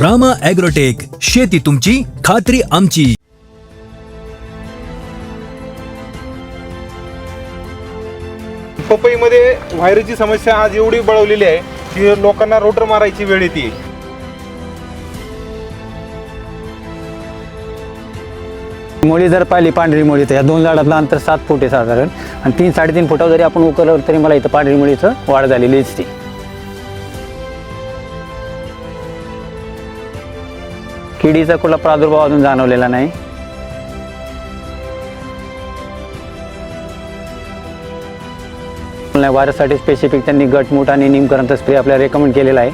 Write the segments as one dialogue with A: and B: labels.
A: Rama agrotech शेती तुमची खात्री आमची.
B: पपईमध्ये व्हायरसची समस्या आज एवढी बळवलेली आहे की लोकांना रोटर मारायची वेळ येते.
C: मुळी जर पाहिली पांढरी मुळी तर या दोन झाडातलं अंतर सात फूट आहे साधारण. आणि तीन साडेतीन फुटावर जरी आपण उकरलं तरी मला इथं पांढरी मुळीचं वाढ झालेली दिसते. किडीचा कुठला प्रादुर्भाव अजून जाणवलेला नाही. वाऱ्यासाठी स्पेसिफिक त्यांनी गटमूट आणि निमकरणचा स्प्रे आपल्याला रेकमेंड केलेला आहे.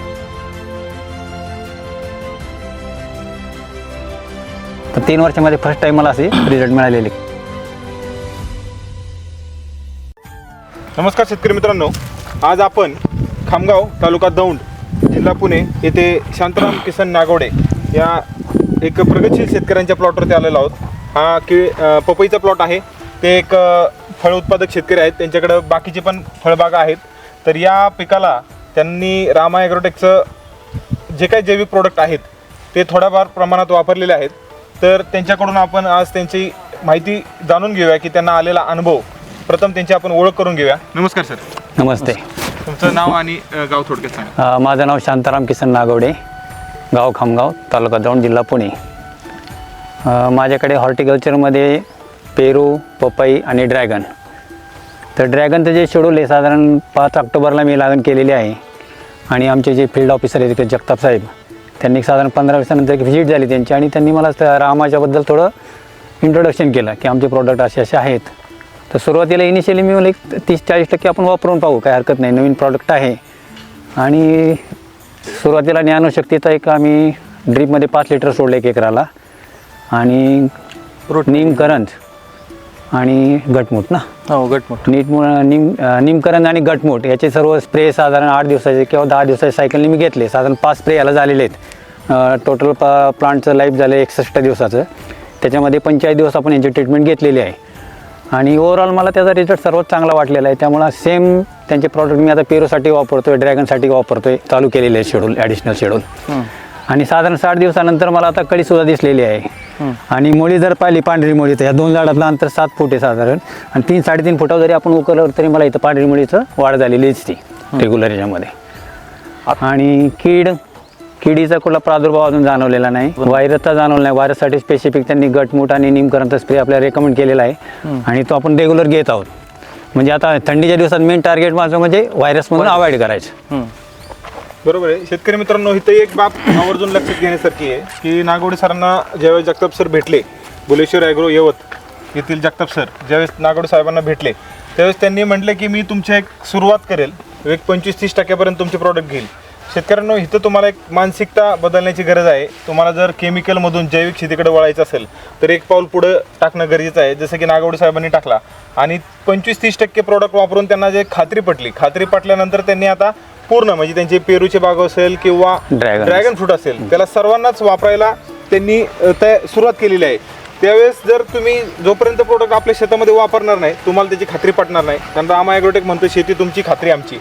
C: तर तीन वर्षामध्ये फर्स्ट टाइम मला असे रिझल्ट मिळालेले.
B: नमस्कार शेतकरी मित्रांनो. आज आपण खामगाव तालुका दौंड जिल्हा पुणे येथे शांताराम किसन नागवडे या एक प्रगतशील शेतकऱ्यांच्या प्लॉटवरती आलेलो आहोत. हा कि अ, पपईचा प्लॉट आहे. ते एक फळ उत्पादक शेतकरी आहेत. त्यांच्याकडं बाकीचे पण फळबागा आहेत. तर या पिकाला त्यांनी रामा ॲग्रोटेकचं जे काही जैविक प्रोडक्ट आहेत ते थोड्याफार प्रमाणात वापरलेले आहेत. तर त्यांच्याकडून आपण आज त्यांची माहिती जाणून घेऊया की त्यांना आलेला अनुभव. प्रथम त्यांची आपण ओळख करून घेऊया. नमस्कार सर.
C: नमस्ते.
B: तुमचं नाव आणि गाव थोडक्यात सांगा.
C: माझं नाव शांताराम किसन नागवडे. गाव खामगाव तालुका दौंड जिल्हा पुणे. माझ्याकडे हॉर्टिकल्चरमध्ये पेरू पपई आणि ड्रॅगन. तर ड्रॅगनचं जे शेड्यूल आहे साधारण पाच ऑक्टोबरला मी लागण केलेली आहे. आणि आमचे जे फील्ड ऑफिसर आहेत जगताप साहेब त्यांनी साधारण पंधरा दिवसानंतर एक व्हिजिट झाली त्यांची आणि त्यांनी मला रामाच्याबद्दल थोडं इंट्रोडक्शन केलं की आमचे प्रॉडक्ट असे असे आहेत. तर सुरुवातीला इनिशियली मी म्हणलं एक तीस चाळीस टक्के आपण वापरून पाहू काय हरकत नाही नवीन प्रॉडक्ट आहे. आणि सुरुवातीला ज्ञानशक्तीचा एक आम्ही ड्रीपमध्ये पाच लिटर सोडलं एक एकराला. आणि निमकरंज आणि गटमूट ना?
D: हो गटमुट
C: नीट निम निमकरंज आणि गटमूट याचे सर्व स्प्रे साधारण आठ दिवसाचे किंवा दहा दिवसाच्या सायकलने मी घेतले. साधारण पाच स्प्रे याला झालेले आहेत. टोटल प प्लांटचं लाईफ झालं एकसष्ट दिवसाचं. त्याच्यामध्ये पंचेचाळीस दिवस आपण यांची ट्रीटमेंट घेतलेली आहे. आणि ओव्हरऑल मला त्याचा रिझल्ट सर्वात चांगला वाटलेला आहे. त्यामुळं सेम त्यांचे प्रॉडक्ट मी आता पेरूसाठी वापरतो आहे ड्रॅगनसाठी वापरतो आहे चालू केलेले आहे शेड्यूल ॲडिशनल शेड्यूल आणि साधारण साठ दिवसानंतर मला आता कळीसुद्धा दिसलेली आहे. आणि मुळी जर पाहिली पांढरी मुळी तर या दोन झाडातलं अंतर सात फूट आहे साधारण. आणि तीन साडेतीन फुटावर जरी आपण उकरलं तरी मला इथं पांढरी मुळीचं वाढ झालेली दिसते रेग्युलर याच्यामध्ये. आणि कीड किडीचा कुठला प्रादुर्भाव अजून जाणवलेला नाही. व्हायरसचा जाणवला नाही. व्हायरससाठी स्पेसिफिक त्यांनी गटमूट आणि निमकरणचा स्प्रे आपल्याला रेकमेंड केलेला आहे. आणि तो आपण रेग्युलर घेत आहोत. म्हणजे आता थंडीच्या दिवसात मेन टार्गेट माझं म्हणजे व्हायरसमधून अवॉइड करायचं.
B: बरोबर आहे. शेतकरी मित्रांनो इथं एक बाब आवर्जून लक्षात घेण्यासारखी आहे की नागवडे सरांना ज्यावेळेस जगताप सर भेटले बुलेश्वर ॲग्रो यवत येथील जगताप सर ज्यावेळेस नागवडे साहेबांना भेटले त्यावेळेस त्यांनी म्हटलं की मी तुमची एक सुरुवात करेल एक पंचवीस तीस टक्क्यापर्यंत तुमचे प्रॉडक्ट घेईल. शेतकऱ्यांनो इथं तुम्हाला एक मानसिकता बदलण्याची गरज आहे. तुम्हाला जर केमिकलमधून जैविक शेतीकडे वळायचं असेल तर एक पाऊल पुढं टाकणं गरजेचं आहे. जसं की नागवडे साहेबांनी टाकला. आणि पंचवीस तीस टक्के प्रॉडक्ट वापरून त्यांना जे खात्री पटली खात्री पटल्यानंतर त्यांनी आता पूर्ण म्हणजे त्यांची पेरूची बाग असेल किंवा. ड्रॅगन फ्रूट असेल त्याला सर्वांनाच वापरायला त्यांनी सुरुवात केलेली आहे. त्यावेळेस जर तुम्ही जोपर्यंत प्रोडक्ट आपल्या शेतामध्ये वापरणार नाही तुम्हाला त्याची खात्री पटणार नाही. कारण रामा ॲग्रोटेक म्हणतो शेती तुमची खात्री आमची.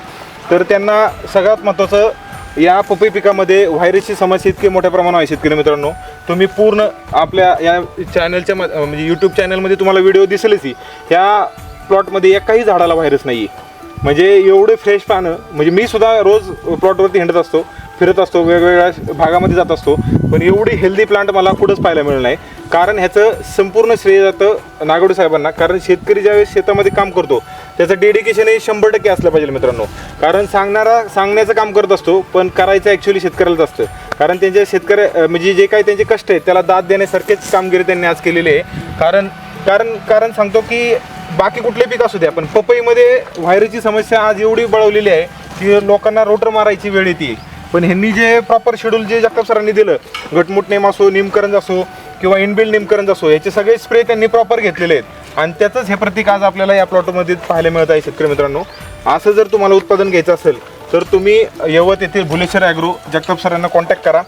B: तर त्यांना सगळ्यात महत्त्वाचं या पपई पिकामध्ये व्हायरसची समस्या इतकी मोठ्या प्रमाणावर आहे शेतकरी मित्रांनो. तुम्ही पूर्ण आपल्या या चॅनलच्या म- म्हणजे यूट्यूब चॅनलमध्ये तुम्हाला व्हिडिओ दिसेलच ही. या प्लॉटमध्ये एकाही झाडाला व्हायरस नाही आहे म्हणजे एवढे फ्रेश पानं म्हणजे मी सुद्धा रोज प्लॉटवरती हिंडत असतो फिरत असतो वेगवेगळ्या भागामध्ये जात असतो. पण एवढी हेल्दी प्लांट मला कुठंच पाहायला मिळलं नाही. कारण ह्याचं संपूर्ण श्रेय जातं नागवडे साहेबांना. कारण शेतकरी ज्यावेळेस शेतामध्ये काम करतो त्याचं डेडिकेशन हे शंभर टक्के असलं पाहिजे मित्रांनो. कारण सांगणारा सांगण्याचं काम करत असतो पण करायचं ॲक्च्युली शेतकऱ्यालाच असतं. कारण त्यांच्या शेतकऱ्या म्हणजे जे काही त्यांचे कष्ट आहेत त्याला दाद देण्यासारखेच कामगिरी त्यांनी आज केलेली आहे. कारण कारण कारण सांगतो की बाकी कुठले पीक असू द्या पण पपईमध्ये व्हायरची समस्या आज एवढी बळवलेली आहे की लोकांना रोटर मारायची वेळ येते. पण ह्यांनी जे प्रॉपर शेड्यूल जे जगताप सरांनी दिलं घटमुट नेम असो निमकरंज असो किंवा इनबिल्ड निमकरंज असो याचे सगळे स्प्रे त्यांनी प्रॉपर घेतलेले आहेत. आणि त्याचंच हे प्रतीक आज आपल्याला या प्लॉटमध्ये पाहायला मिळत आहे शेतकरी मित्रांनो. असं जर तुम्हाला उत्पादन घ्यायचं असेल तर तुम्ही यवत येथील भुलेश्वर ॲग्रो जगताप सरांना कॉन्टॅक्ट करा.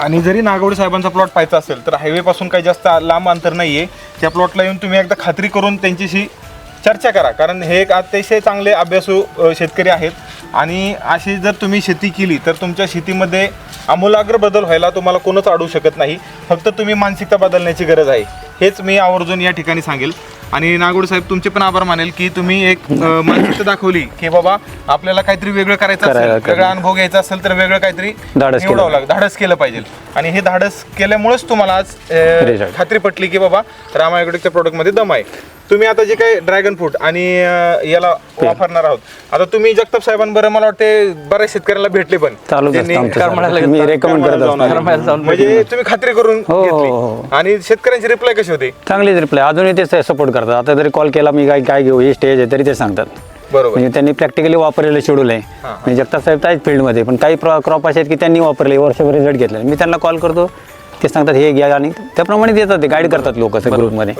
B: आणि जरी नागवडे साहेबांचा प्लॉट पाहायचा असेल तर हायवेपासून काही जास्त लांब अंतर नाही आहे त्या प्लॉटला येऊन तुम्ही एकदा खात्री करून त्यांच्याशी चर्चा करा कारण हे एक अतिशय चांगले अभ्यासू अ, शेतकरी आहेत. आणि अशी जर तुम्ही शेती केली तर तुमच्या शेतीमध्ये आमूलाग्र बदल व्हायला तुम्हाला कोणच अडू शकत नाही. फक्त तुम्ही मानसिकता बदलण्याची गरज आहे. हेच मी आवर्जून या ठिकाणी सांगेल. आणि नागोड साहेब तुमचे पण आभार मानेल की तुम्ही एक अं, मानसिकता दाखवली की बाबा आपल्याला काहीतरी वेगळं करायचं असेल वेगळा अनुभव घ्यायचा असेल तर वेगळं काहीतरी
C: धाडस केलं.
B: निवडावं लागेल धाडस केलं पाहिजे. आणि हे धाडस केल्यामुळेच तुम्हाला आज अं,
C: Result.
B: खात्री पटली की बाबा रामायगडच्या प्रोडक्टमध्ये दम आहे. तुम्ही आता जे काही ड्रॅगन फ्रूट आणि अं, याला वापरणार आहोत आता तुम्ही जगताप साहेबांबरोबर मला वाटते बऱ्याच शेतकऱ्याला भेटले पण.
C: चालूच असतं
B: त्यांनी
C: आमचं
D: करमाळ्याला
C: सर. मी रेकमेंड करत
B: जाऊन आले.
C: असतो
B: म्हणजे तुम्ही खात्री करून
C: हो, हो,
B: घेतली.
C: हो.
B: आणि शेतकऱ्यांची रिप्लाय कशी होते?
C: चांगलीच रिप्लाय अजूनही ते सपोर्ट करतात. आता जरी कॉल केला मी काय काय घेऊ? ही स्टेज आहे तरी ते सांगतात.
B: बरोबर.
C: म्हणजे त्यांनी प्रॅक्टिकली वापरलेलं शेड्यूल आहे. म्हणजे जगताप साहेब आहेत फील्डमध्ये पण काही क्रॉप असे आहेत की त्यांनी वापरले वर्षभर रिझल्ट घेतले मी त्यांना कॉल करतो. ते सांगतात हे घ्या आणि त्याप्रमाणे देतात ते गाईड करतात लोक असं ग्रुपमध्ये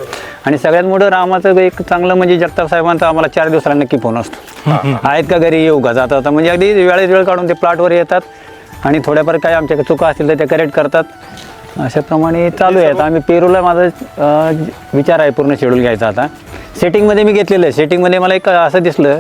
C: आणि सगळ्यात मोठं रामाचं एक चांगलं म्हणजे जगताप साहेबांचा आम्हाला चार दिवसाला नक्की फोन असतो. आहेत का घरी? येऊ का? जाता जाता म्हणजे अगदी वेळेत वेळ काढून ते प्लॉटवर येतात आणि थोड्याफार काही आमच्या चुका असतील तर त्या करेक्ट करतात. अशाप्रमाणे चालू आहे. आता आम्ही पेरूला माझा विचार आहे पूर्ण शेड्यूल घ्यायचा आता. सेटिंगमध्ये मी घेतलेलं आहे. सेटिंगमध्ये मला एक असं दिसलं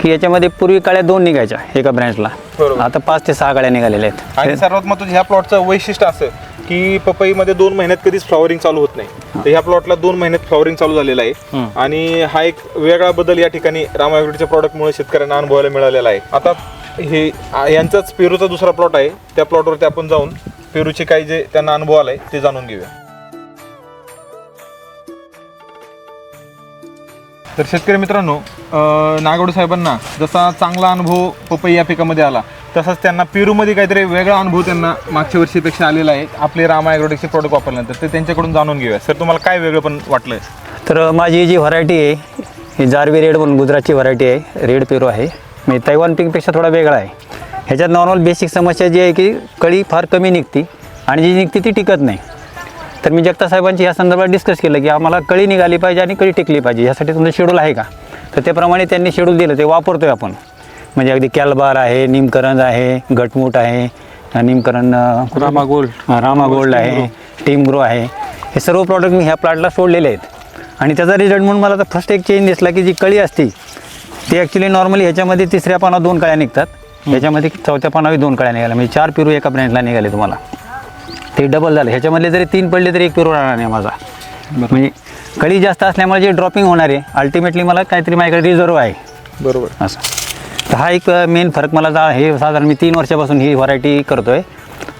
C: की याच्यामध्ये पूर्वी काळ्या दोन निघायच्या एका ब्रँचला
B: बरोबर.
C: आता पाच ते सहा गाड्या निघालेल्या आहेत.
B: आणि सर्वात महत्वाचं ह्या प्लॉटचं वैशिष्ट्य असं की पपईमध्ये दोन महिन्यात कधीच फ्लॉवरिंग चालू होत नाही. तर ह्या प्लॉटला दोन महिन्यात फ्लॉवरिंग चालू झालेलं आहे. आणि हा एक वेगळा बदल या ठिकाणी रामायगडच्या प्रॉडक्टमुळे शेतकऱ्यांना अनुभवायला मिळालेला आहे. आता हे आ- यांचाच पेरूचा दुसरा प्लॉट आहे. त्या प्लॉटवरती आपण जाऊन पेरूचे काही जे त्यांना अनुभव आलाय ते जाणून घेऊया. तर शेतकरी मित्रांनो अं, नागवडे साहेबांना जसा चांगला अनुभव पपई या पिकामध्ये आला तसाच त्यांना पेरूमध्ये काहीतरी वेगळा अनुभव त्यांना मागच्या वर्षीपेक्षा आलेला आहे. आपले रामा ॲग्रोटेकचे प्रोडक्ट वापरल्यानंतर ते त्यांच्याकडून जाणून घेऊया. सर तुम्हाला काय वेगळं पण वाटलं
C: तर माझी जी व्हरायटी आहे ही जारवी रेड म्हणून गुजरातची व्हरायटी आहे रेड पेरू आहे. म्हणजे तैवान पिकपेक्षा थोडा वेगळा आहे. ह्याच्यात नॉर्मल बेसिक समस्या जी आहे की कळी फार कमी निघती आणि जी निघते ती टिकत नाही. तर मी जगता साहेबांची या संदर्भात डिस्कस केलं की आम्हाला कळी निघाली पाहिजे आणि कळी टिकली पाहिजे. यासाठी तुमचं शेड्यूल आहे का? तर त्याप्रमाणे त्यांनी शेड्यूल दिलं. ते वापरतोय आपण. म्हणजे अगदी कॅलबार आहे निमकरंज आहे गटमूट आहे निमकरण रामा गोल्ड. रामा गोल्ड आहे टीम ग्रो आहे. हे सर्व प्रॉडक्ट मी ह्या प्लॉटला सोडलेले आहेत. आणि त्याचा रिझल्ट म्हणून मला तर फर्स्ट एक चेंज दिसला की जी कळी असती ती ॲक्च्युली नॉर्मली ह्याच्यामध्ये तिसऱ्या पानावर दोन कळ्या निघतात. ह्याच्यामध्ये चौथ्या पानावर दोन कळ्या निघाल्या. म्हणजे चार पिरू एका ब्रँडला निघाले तुम्हाला. ते डबल झालं. ह्याच्यामधले जरी तीन पडले तरी एक पिरू राहणार नाही माझा. म्हणजे कळी जास्त असल्यामुळे जे ड्रॉपिंग होणार आहे अल्टिमेटली मला काहीतरी माझ्याकडे रिझर्व आहे.
B: बरोबर.
C: असं. तर हा एक मेन फरक मला जा हे साधारण मी तीन वर्षापासून ही व्हरायटी करतोय.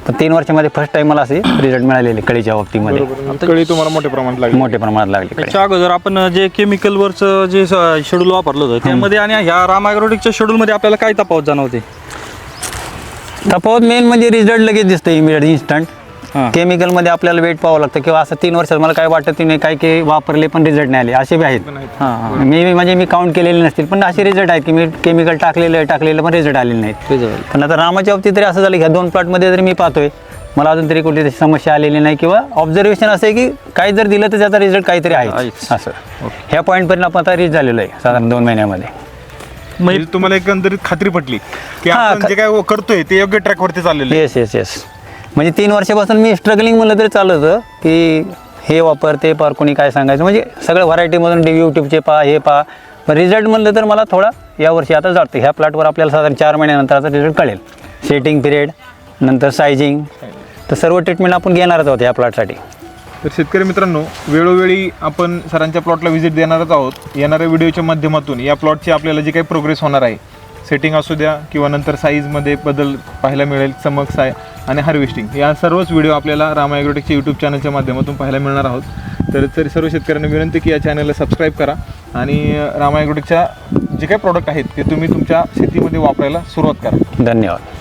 C: तर तीन वर्षामध्ये फर्स्ट टाइम मला असे रिझल्ट मिळालेले कळीच्या बाबतीमध्ये.
B: कळी तुम्हाला मोठ्या प्रमाणात लागली.
C: मोठ्या प्रमाणात लागले.
D: त्याच्या अगोदर आपण जे केमिकलवरचं जे शेड्यूल वापरलं होतं त्यामध्ये आणि ह्या रामायग्रोटिकच्या शेड्यूलमध्ये आपल्याला काय तफावत जाणवते?
C: तफावत मेन म्हणजे रिझल्ट लगेच दिसतं इमिडिएट इन्स्टंट
D: हां.
C: केमिकलमध्ये आपल्याला वेट पाहावं लागतं. किंवा असं तीन वर्षात मला काय वाटत नाही काही काही वापरले पण रिझल्ट नाही आले. असे बी आहेत.
D: हां
C: मी म्हणजे मी काउंट केलेले नसतील पण असे रिझल्ट आहेत की मी केमिकल टाकलेलं टाकलेलं पण रिझल्ट आलेले नाहीत. पण आता रामाच्या बाबतीत तरी असं झालं ह्या दोन प्लॉटमध्ये जरी मी पाहतोय मला अजून तरी कुठली तशी समस्या आलेली नाही किंवा ऑब्झर्वेशन असं आहे की काही जर दिलं तर त्याचा रिझल्ट काहीतरी आहे.
D: आहेच.
C: असं. ह्या पॉईंटपर्यंत आपण आता रीच झालेलो आहे साधारण दोन महिन्यामध्ये.
B: म्हणजे तुम्हाला एकंदरीत खात्री पटली की
C: हा,
B: आपण
C: ख-
B: जे काय करतोय ते योग्य ट्रॅकवरती चाललेलं आहे.
C: येस येस येस म्हणजे तीन वर्षापासून मी स्ट्रगलिंग म्हणलं तरी चालू होतं की हे वापर ते पार कोणी काय सांगायचं. म्हणजे सगळं व्हरायटीमधून डी यूट्यूबचे पहा हे पहा. पण रिझल्ट म्हणलं तर मला थोडा यावर्षी आता जातं ह्या प्लॉटवर आपल्याला साधारण चार महिन्यानंतर आता रिझल्ट कळेल. सेटिंग पिरियड नंतर सायझिंग तर सर्व ट्रीटमेंट आपण घेणारच आहोत ह्या प्लॉटसाठी
B: तर शेतकरी मित्रांनो वेळोवेळी आपण सरांच्या प्लॉटला व्हिजिट देणारच आहोत. येणाऱ्या व्हिडिओच्या माध्यमातून या प्लॉटची आपल्याला जी काही प्रोग्रेस होणार आहे सेटिंग असू द्या किंवा नंतर साईजमध्ये बदल पाहायला मिळेल चमक साय आणि हार्वेस्टिंग या सर्वच व्हिडिओ आपल्याला रामा ॲग्रोटेकच्या यूट्यूब चॅनलच्या माध्यमातून पाहायला मिळणार आहोत. तर तरी सर्व शेतकऱ्यांना विनंती की या चॅनलला सबस्क्राईब करा. आणि रामा ॲग्रोटेकच्या जे काही प्रॉडक्ट आहेत ते तुम्ही तुमच्या शेतीमध्ये वापरायला सुरुवात करा.
C: धन्यवाद.